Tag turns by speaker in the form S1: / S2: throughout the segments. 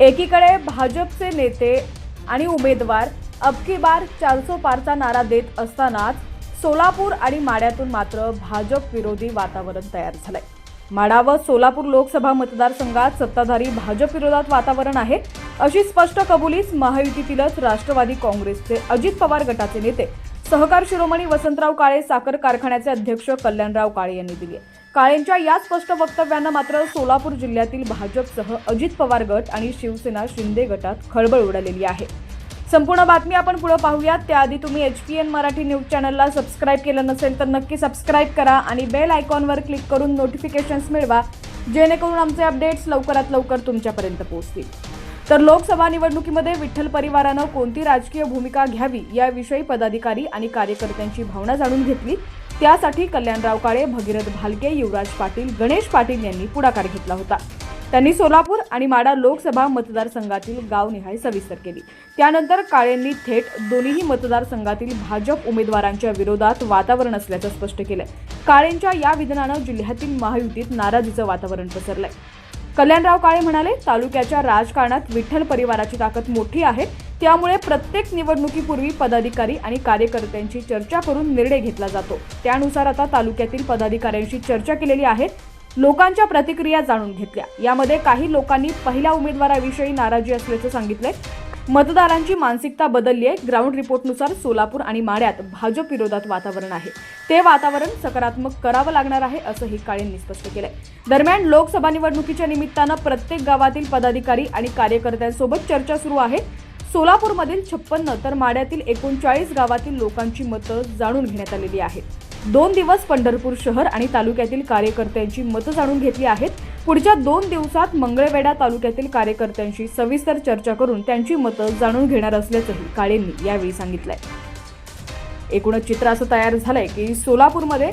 S1: एकीकडे भाजपचे नेते आणि उमेदवार अबकी बार चारसो पारचा नारा देत असतानाच सोलापूर आणि माड्यातून मात्र भाजप विरोधी वातावरण तयार झालंय. माडा व सोलापूर लोकसभा मतदारसंघात सत्ताधारी भाजप विरोधात वातावरण आहे अशी स्पष्ट कबुलीच महायुतीतीलच राष्ट्रवादी काँग्रेसचे अजित पवार गटाचे नेते सहकार शिरोमणी वसंतराव काळे साखर कारखान्याचे अध्यक्ष कल्याणराव काळे यांनी दिली. काळेंच्या या स्पष्ट वक्तव्यानं मात्र सोलापूर जिल्ह्यातील भाजपसह अजित पवार गट आणि शिवसेना शिंदे गटात खळबळ उडालेली आहे. संपूर्ण बातमी आपण पुढे पाहूयात. त्याआधी तुम्ही H P N Marathi news चॅनलला सबस्क्राईब केलं नसेल तर नक्की सबस्क्राईब करा आणि बेल आयकॉनवर क्लिक करून नोटिफिकेशन्स मिळवा जेणेकरून आमचे अपडेट्स लवकरात लवकर तुमच्यापर्यंत पोहोचतील. तर लोकसभा निवडणुकीमध्ये विठ्ठल परिवारानं कोणती राजकीय भूमिका घ्यावी याविषयी पदाधिकारी आणि कार्यकर्त्यांची भावना जाणून घेतली. त्यासाठी कल्याणराव काळे भगीरथ भालके युवराज पाटील गणेश पाटील यांनी पुढाकार घेतला होता. त्यांनी सोलापूर आणि माडा लोकसभा मतदारसंघातील गावनिहाय सविस्तर केली. त्यानंतर काळेंनी थेट दोन्ही मतदारसंघातील भाजप उमेदवारांच्या विरोधात वातावरण असल्याचं स्पष्ट केलं काळेंच्या या विधानानं जिल्ह्यातील महायुतीत नाराजीचं वातावरण पसरलंय. कल्याणराव काळे म्हणाले तालुक्याच्या राजकारणात विठ्ठल परिवाराची ताकद मोठी आहे. त्यामुळे प्रत्येक निवडणुकीपूर्वी पदाधिकारी आणि कार्यकर्त्यांची चर्चा करून निर्णय घेतला जातो. त्यानुसार आता तालुक्यातील पदाधिकाऱ्यांशी चर्चा केलेली आहे. लोकांच्या प्रतिक्रिया जाणून घेतल्या. यामध्ये काही लोकांनी पहिल्या उमेदवाराविषयी नाराजी असल्याचं सांगितलंय. मतदारांची मानसिकता बदलली आहे. ग्राउंड रिपोर्टनुसार सोलापूर आणि माड्यात भाजप विरोधात वातावरण आहे. ते वातावरण सकारात्मक करावं लागणार आहे असंही काळेंनी स्पष्ट केलंय. दरम्यान लोकसभा निवडणुकीच्या निमित्तानं प्रत्येक गावातील पदाधिकारी आणि कार्यकर्त्यांसोबत चर्चा सुरू आहे. सोलापूरमधील छप्पन्न तर माड्यातील एकोणचाळीस गावातील लोकांची मतं जाणून घेण्यात आलेली आहेत. दोन दिवस पंढरपूर शहर आणि तालुक्यातील कार्यकर्त्यांची मतं जाणून घेतली आहेत. पुढच्या दोन दिवसात मंगळवेढा तालुक्यातील कार्यकर्त्यांशी सविस्तर चर्चा करून त्यांची मतं जाणून घेणार असल्याचंही काळेंनी यावेळी सांगितलंय. एकूणच चित्र असं तयार झालंय की सोलापूरमध्ये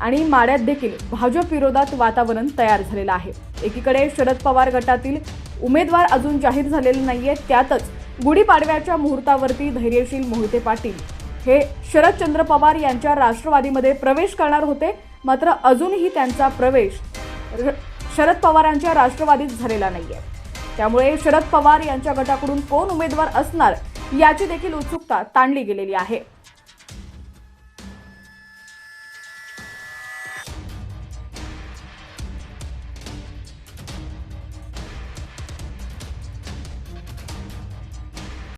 S1: आणि माड्यात देखील भाजप विरोधात वातावरण तयार झालेलं आहे. एकीकडे शरद पवार गटातील उमेदवार अजून जाहीर झालेले नाहीये त्यातच गुढीपाडव्याच्या मुहूर्तावरती धैर्यशील मोहिते पाटील हे शरदचंद्र पवार यांच्या राष्ट्रवादीमध्ये प्रवेश करणार होते मात्र अजूनही त्यांचा प्रवेश शरद पवारांच्या राष्ट्रवादीत झालेला नाहीये. त्यामुळे शरद पवार यांच्या गटाकडून कोण उमेदवार असणार याची देखील उत्सुकता ताणली गेलेली आहे.